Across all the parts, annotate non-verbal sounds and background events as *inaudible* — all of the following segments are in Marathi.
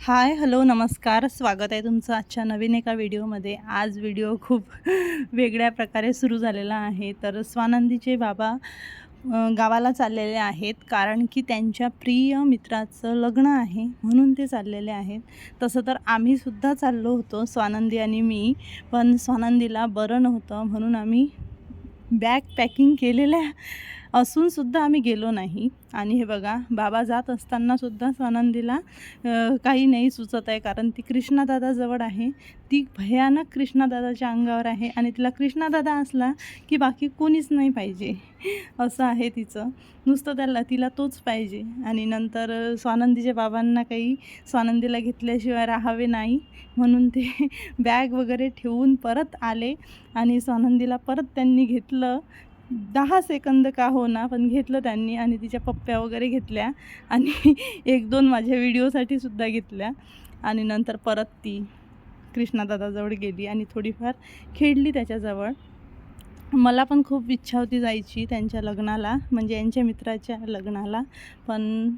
हाय हॅलो नमस्कार. स्वागत आहे तुमचं आजच्या नवीन एका व्हिडिओमध्ये. आज व्हिडिओ खूप *laughs* वेगळ्या प्रकारे सुरू झालेला आहे. तर स्वानंदीचे बाबा गावाला चाललेले आहेत कारण की त्यांच्या प्रिय मित्राचं लग्न आहे म्हणून ते चाललेले आहेत. तसं तर आम्हीसुद्धा चाललो होतो स्वानंदी आणि मी. पण स्वानंदीला बरं नव्हतं म्हणून आम्ही बॅग पॅकिंग केलेल्या असूनसुद्धा आम्ही गेलो नाही. आणि हे बघा बाबा जात असतानासुद्धा स्वानंदीला काही नाही सुचत आहे. कारण ती कृष्णादादाजवळ आहे. ती भयानक कृष्णादादाच्या अंगावर आहे. आणि तिला कृष्णादादा असला की बाकी कोणीच नाही पाहिजे. असं आहे तिचं. नुसतं त्याला तिला तोच पाहिजे. आणि नंतर स्वानंदीच्या बाबांना काही स्वानंदीला घेतल्याशिवाय राहावे नाही. म्हणून ते *laughs* बॅग वगैरे ठेवून परत आले. आणि स्वानंदीला परत त्यांनी घेतलं. दहा सेकंद का हो ना पण घेतलं त्यांनी आणि तिच्या पप्प्या वगैरे घेतल्या आणि *laughs* एक दोन माझ्या व्हिडिओसाठी सुद्धा घेतल्या. आणि नंतर परत ती कृष्णादादाजवळ गेली आणि थोडीफार खेळली त्याच्याजवळ. मला पण खूप इच्छा होती जायची त्यांच्या लग्नाला म्हणजे यांच्या मित्राच्या लग्नाला. पण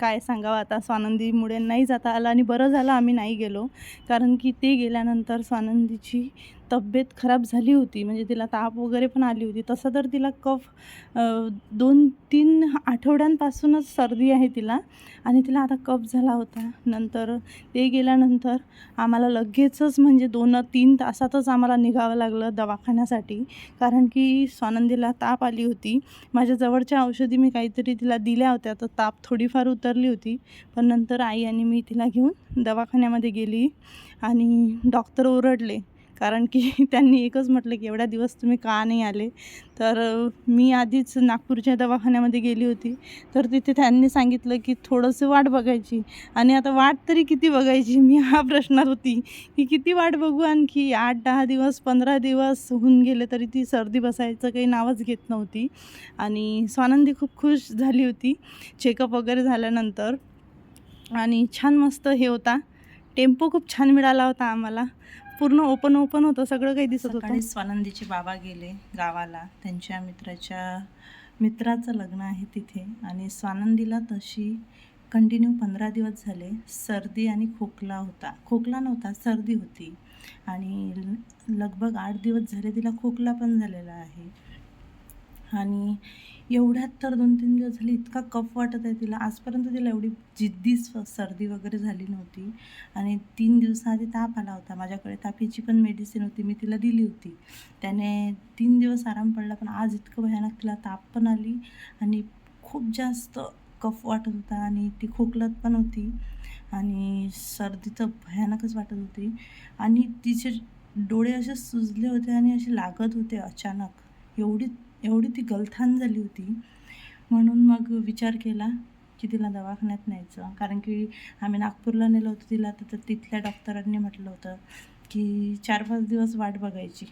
काय सांगावं आता स्वानंदीमुळे नाही जाता आलं आणि बरं झालं आम्ही नाही गेलो. कारण की ते गेल्यानंतर स्वानंदीची तब्येत खराब झाली होती म्हणजे तिला ताप वगैरे पण आली होती तसं तर तिला कफ दोन तीन आठवड्यांपासूनच सर्दी आहे तिला आणि तिला आता कफ झाला होता. नंतर ते गेल्यानंतर आम्हाला लगेचच म्हणजे दोन तीन तासातच आम्हाला निघावं लागलं दवाखान्यासाठी कारण की स्वानंदीला ताप आली होती. माझ्या जवळच्या औषधी मी काहीतरी तिला दिल्या होत्या तर ताप थोडीफार उतरली होती. पण नंतर आई आणि मी तिला घेऊन दवाखान्यामध्ये गेली आणि डॉक्टर ओरडले कारण की *laughs* त्यांनी एकच म्हटलं की एवढ्या दिवस तुम्ही का नाही आले? तर मी आधीच नागपूरच्या दवाखान्यामध्ये गेली होती. तर तिथे त्यांनी सांगितलं की थोडंसं वाट बघायची. आणि आता वाट तरी किती बघायची? मी हा प्रश्नात होती की किती वाट बघू आणखी? आठ दहा दिवस पंधरा दिवस होऊन गेले तरी ती सर्दी बसायचं काही नावच घेत नव्हती. आणि स्वानंदी खूप खुश झाली होती चेकअप वगैरे झाल्यानंतर. आणि छान मस्त हे होता. टेम्पो खूप छान मिळाला होता आम्हाला. पूर्ण ओपन ओपन होतं सगळं काही दिसत होतं. स्वानंदीचे बाबा गेले गावाला. त्यांच्या मित्राच्या मित्राचं लग्न आहे तिथे. आणि स्वानंदीला तशी कंटिन्यू पंधरा दिवस झाले. सर्दी आणि खोकला होता. खोकला नव्हता सर्दी होती. आणि लगभग आठ दिवस झाले तिला खोकला पण झालेला आहे. आणि एवढ्यात तर दोन तीन दिवस झाले इतका कफ वाटत आहे तिला. आजपर्यंत तिला एवढी जिद्दी सर्दी वगैरे झाली नव्हती. आणि तीन दिवसाआधी ताप आला होता. माझ्याकडे तापीची पण मेडिसिन होती. मी तिला दिली होती. त्याने तीन दिवस आराम पडला पण आज इतकं भयानक तिला ताप पण आली आणि खूप जास्त कफ वाटत होता आणि ती खोकलत पण होती आणि सर्दी तर भयानकच वाटत होती. आणि तिचे डोळे असे सुजले होते आणि असे लागत होते अचानक. एवढी एवढी ती गलथान झाली होती. म्हणून मग विचार केला की तिला दवाखान्यात न्यायचं. कारण की आम्ही नागपूरला नेलं होतं तिला तर तिथल्या डॉक्टरांनी म्हटलं होतं की चार पाच दिवस वाट बघायची.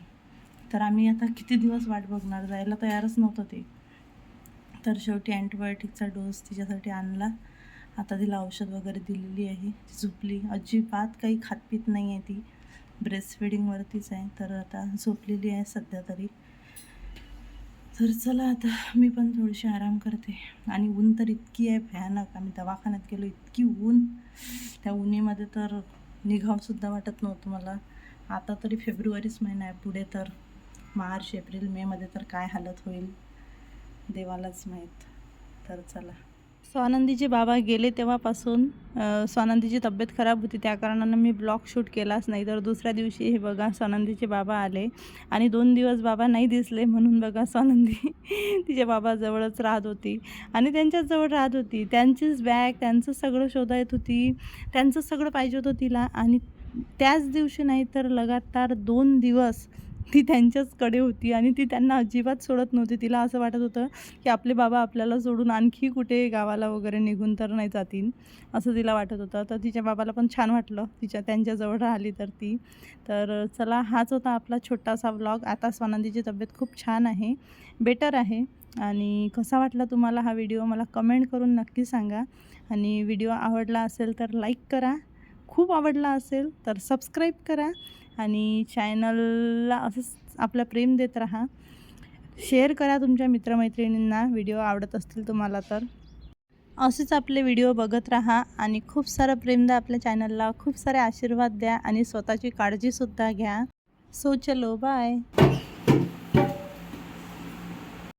तर आम्ही आता किती दिवस वाट बघणार? जायला तयारच नव्हतं ते. तर शेवटी अँटीबायोटिकचा डोस तिच्यासाठी आणला. आता तिला औषध वगैरे दिलेली आहे. ती झोपली. अजिबात काही खातपीत नाही आहे ती. ब्रेस्ट फिडिंगवरतीच आहे. तर आता झोपलेली आहे सध्या तरी. तर चला आता मी पण थोडीशी आराम करते. आणि ऊन तर इतकी आहे भयानक. आम्ही दवाखान्यात गेलो इतकी ऊन. त्या उन्हीमध्ये तर निघावसुद्धा वाटत नव्हतं मला. आता तरी फेब्रुवारीच महिना आहे. पुढे तर मार्च एप्रिल मेमध्ये तर काय हालत होईल? देवालाच माहीत. तर चला. स्वानंदीचे बाबा गेले तेव्हापासून स्वानंदीची तब्येत खराब होती. त्या कारणानं मी ब्लॉग शूट केलाच नाही. तर दुसऱ्या दिवशी हे बघा स्वानंदीचे बाबा आले. आणि दोन दिवस बाबा नाही दिसले म्हणून बघा स्वानंदी *laughs* तिच्या बाबाजवळच राहत होती. आणि त्यांच्याजवळ राहत होती. त्यांचीच बॅग त्यांचं सगळं शोधायत होती. त्यांचं सगळं पाहिजे होतं तिला. आणि त्याच दिवशी नाही तर लगातार दोन दिवस ती त्यांच्याचकडे होती आणि ती त्यांना अजिबात सोडत नव्हती. तिला असं वाटत होतं की आपले बाबा आपल्याला सोडून आणखी कुठे गावाला वगैरे निघून तर नाही जातील असं तिला वाटत होतं. तर तिच्या बाबाला पण छान वाटलं. तिच्या त्यांच्याजवळ राहिली तर ती. तर चला हाच होता आपला छोटासा व्लॉग आता स्वानंदीची तब्येत खूप छान आहे. बेटर आहे. आणि कसा वाटला तुम्हाला हा व्हिडिओ मला कमेंट करून नक्की सांगा. आणि व्हिडिओ आवडला असेल तर लाईक करा. खूप आवडला असेल तर सबस्क्राईब करा. आणि चॅनलला असंच आपलं प्रेम देत राहा. शेअर करा तुमच्या मित्रमैत्रिणींना. व्हिडिओ आवडत असतील तुम्हाला तर. असेच आपले व्हिडिओ बघत राहा आणि खूप सारं प्रेम द्या आपल्या चॅनलला खूप सारे आशीर्वाद द्या आणि स्वतःची काळजीसुद्धा घ्या. सो चलो बाय